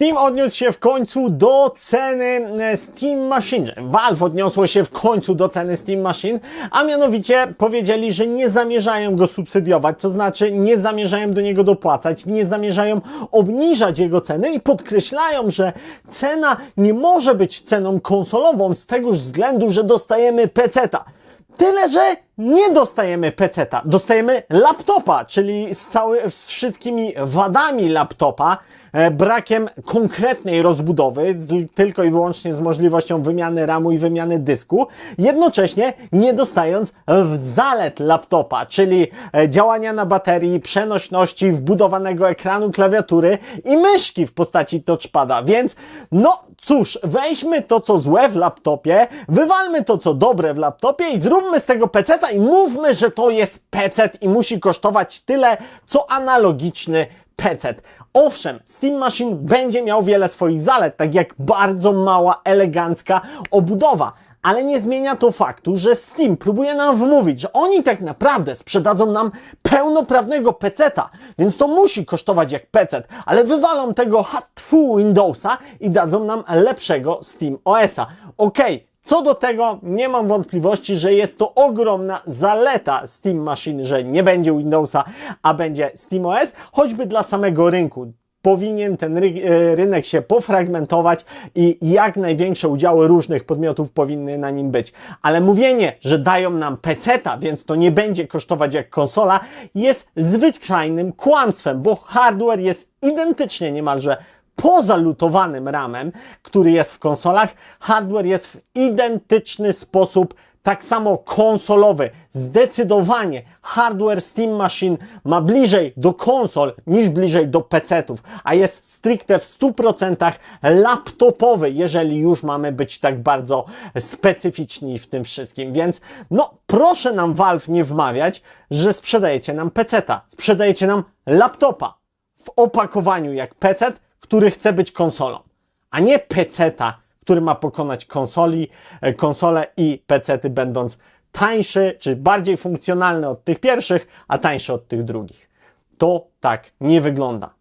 Steam odniósł się w końcu do ceny e, Steam Machine. Valve odniosło się w końcu do ceny Steam Machine, a mianowicie powiedzieli, że nie zamierzają go subsydiować, to znaczy nie zamierzają do niego dopłacać, nie zamierzają obniżać jego ceny i podkreślają, że cena nie może być ceną konsolową z tego względu, że dostajemy PC-ta. Tyle, że nie dostajemy PC-ta, dostajemy laptopa, czyli z, cały, z wszystkimi wadami laptopa, e, brakiem konkretnej rozbudowy, tylko i wyłącznie z możliwością wymiany RAMu i wymiany dysku, jednocześnie nie dostając zalet laptopa, czyli e, działania na baterii, przenośności, wbudowanego ekranu, klawiatury i myszki w postaci touchpada. Więc no cóż, weźmy to co złe w laptopie, wywalmy to co dobre w laptopie i zróbmy z tego peceta i mówmy, że to jest pecet i musi kosztować tyle co analogiczny PC. Owszem, Steam Machine będzie miał wiele swoich zalet, tak jak bardzo mała, elegancka obudowa. Ale nie zmienia to faktu, że Steam próbuje nam wmówić, że oni tak naprawdę sprzedadzą nam pełnoprawnego peceta, więc to musi kosztować jak pecet, ale wywalą tego hatfu Windowsa i dadzą nam lepszego Steam OS-a. Okej, co do tego nie mam wątpliwości, że jest to ogromna zaleta Steam Machine, że nie będzie Windowsa, a będzie SteamOS, choćby dla samego rynku. Powinien ten ry e, rynek się pofragmentować i jak największe udziały różnych podmiotów powinny na nim być. Ale mówienie, że dają nam peceta, więc to nie będzie kosztować jak konsola, jest zwyczajnym kłamstwem, bo hardware jest identycznie niemalże poza lutowanym ramem, który jest w konsolach, hardware jest w identyczny sposób tak samo konsolowy. Zdecydowanie hardware Steam Machine ma bliżej do konsol niż bliżej do PC-ów, a jest stricte w 100% laptopowy, jeżeli już mamy być tak bardzo specyficzni w tym wszystkim. Więc no proszę nam Valve nie wmawiać, że sprzedajecie nam PC-ta, sprzedajecie nam laptopa w opakowaniu jak PC, który chce być konsolą, a nie PC-ta, który ma pokonać konsoli, e, konsole i PC-ty będąc tańszy czy bardziej funkcjonalny od tych pierwszych, a tańszy od tych drugich. To tak nie wygląda.